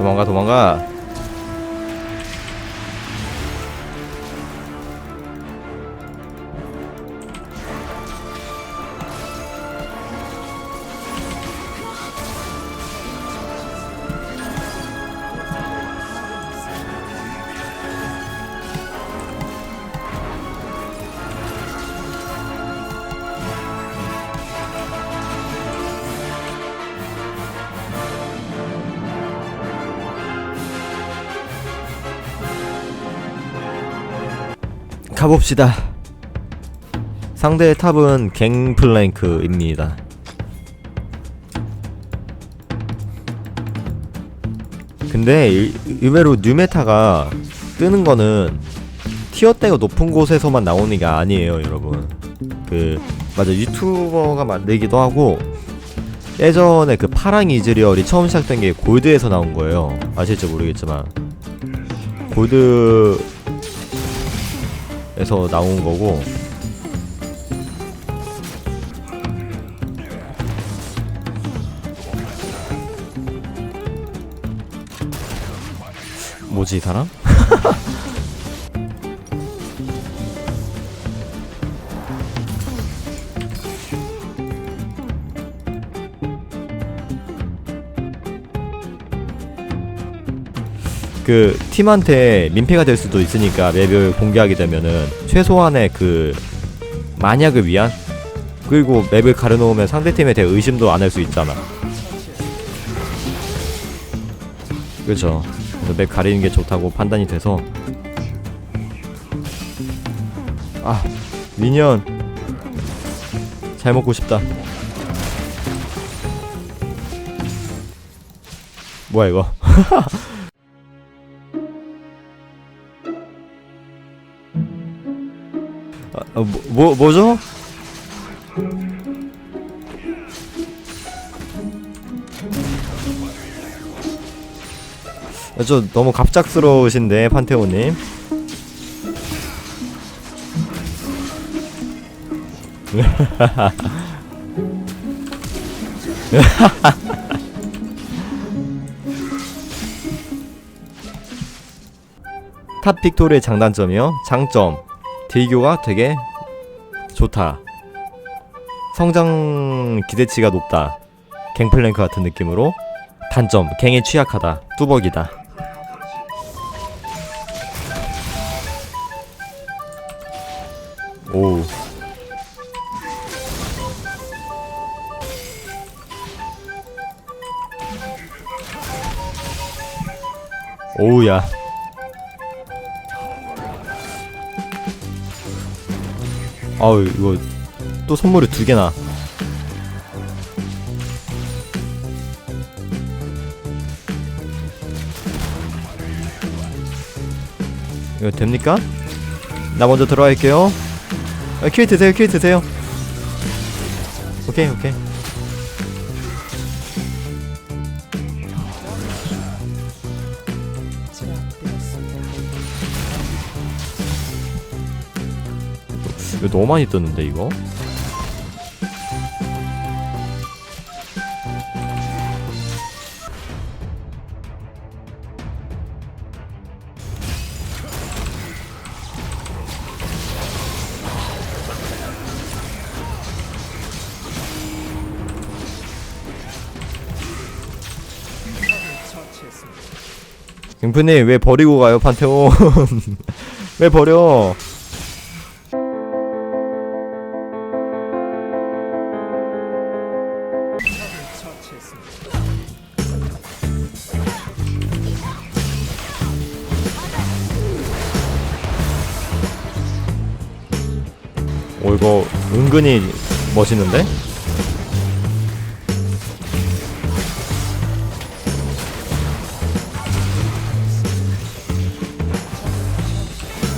도망가 도망가 가봅시다. 상대의 탑은 갱플랭크입니다. 근데 의- 의외로 뉴메타가 뜨는 거는 티어대가 높은 곳에서만 나오는 게 아니에요 여러분. 그 맞아 유튜버가 만들기도 하고 예전에 그 파랑 이즈리얼이 처음 시작된 게 골드에서 나온 거예요. 아실지 모르겠지만. 골드 에서 나온 거고 뭐지 이 사람? 그 팀한테 민폐가 될 수도 있으니까 맵을 공개하게 되면은 최소한의 그 만약을 위한 그리고 맵을 가려놓으면 상대팀에 대해 의심도 안 할 수 있잖아. 그렇죠. 그래서 맵 가리는 게 좋다고 판단이 돼서 아 미니언 잘 먹고 싶다. 뭐야 이거? 어, 뭐, 뭐 뭐죠? 아, 저 너무 갑작스러우신데 판테오님. 탑 빅토리의 장단점이요? 장점 딜교가 되게 좋다. 성장 기대치가 높다. 갱플랭크 같은 느낌으로. 단점 갱에 취약하다. 뚜벅이다. 오. 오우야. 아우 이거 또 선물이 두 개나. 이거 됩니까? 나 먼저 들어갈게요. 아, 킬 드세요, 킬 드세요. 오케이, 오케이. 이거 너무 많이 떴는데 이거? 김프님 왜 버리고 가요 판테온 왜 버려 은근히 멋있는데?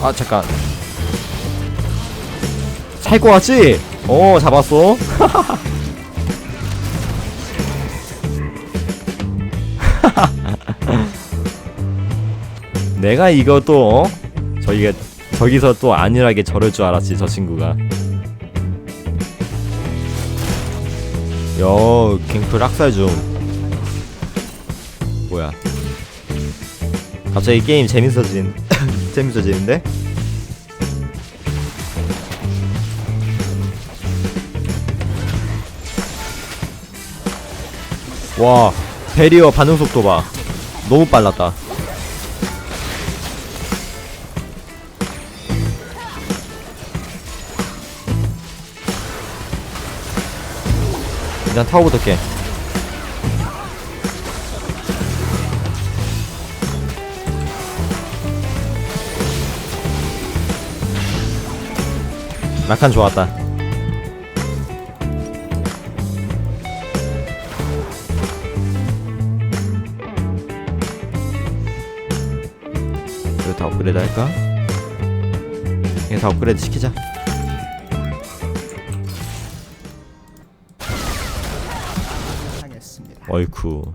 아 잠깐 살거 같지? 어 잡았어 내가 이거 또 어? 저기가 저기서 또 안일하게 저럴 줄 알았지 저 친구가 여 갱플 학살 중. 뭐야? 갑자기 게임 재밌어진 재밌어지는데? 와 베리어 반응 속도 봐. 너무 빨랐다 일단 타워부터 깨 라칸 좋았다. 이거 다 업그레이드 할까? 이거 다 업그레이드 시키자 어이쿠.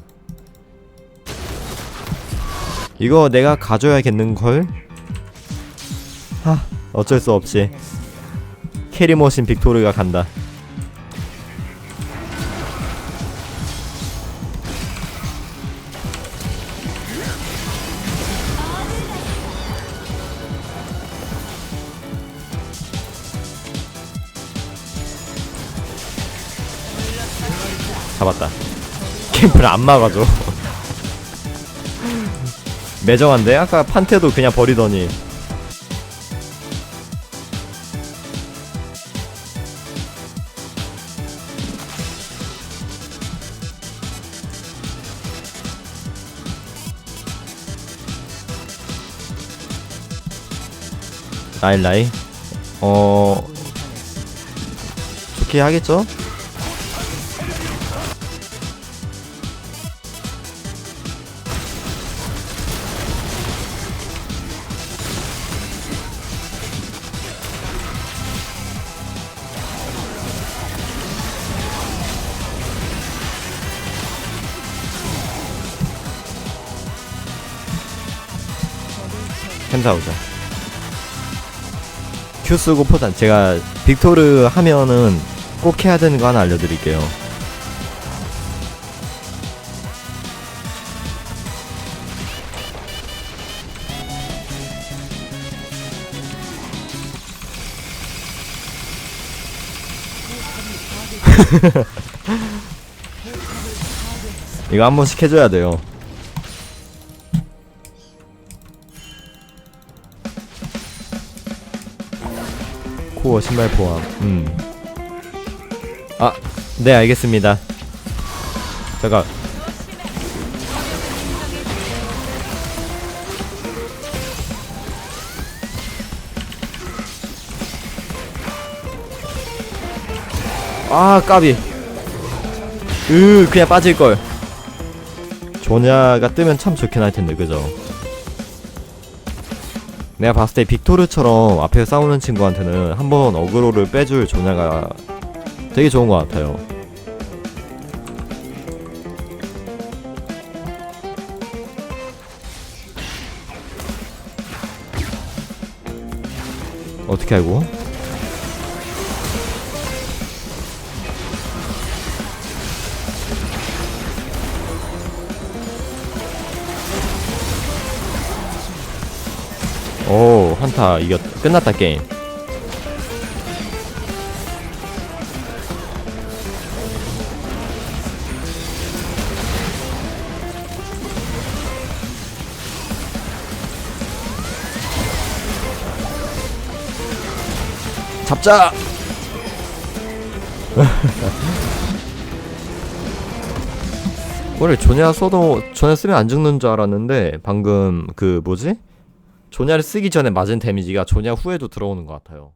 이거 내가 가져야겠는걸? 하 어쩔 수 없지. 캐리머신 빅토르가 간다. 잡았다 캠프를 안 막아줘 매정한데? 아까 판테도 그냥 버리더니 라일라이 어 좋게 하겠죠? 템 사오자 큐 쓰고 포탄. 제가 빅토르 하면은 꼭 해야 되는 거 하나 알려드릴게요. 이거 한 번씩 해줘야 돼요 코어 신발 포함. 음. 아, 네 알겠습니다. 잠깐. 아 까비. 으 그냥 빠질 걸. 조냐가 뜨면 참 좋긴 할 텐데 그죠? 내가 봤을 때 빅토르처럼 앞에 싸우는 친구한테는 한번 어그로를 빼줄 조냐가 되게 좋은 것 같아요. 어떻게 알고? 오 한타 이겼 끝났다 게임 잡자 원래 조냐 써도 조냐 쓰면 안 죽는 줄 알았는데 방금 그 뭐지? 조냐를 쓰기 전에 맞은 데미지가 조냐 후에도 들어오는 것 같아요.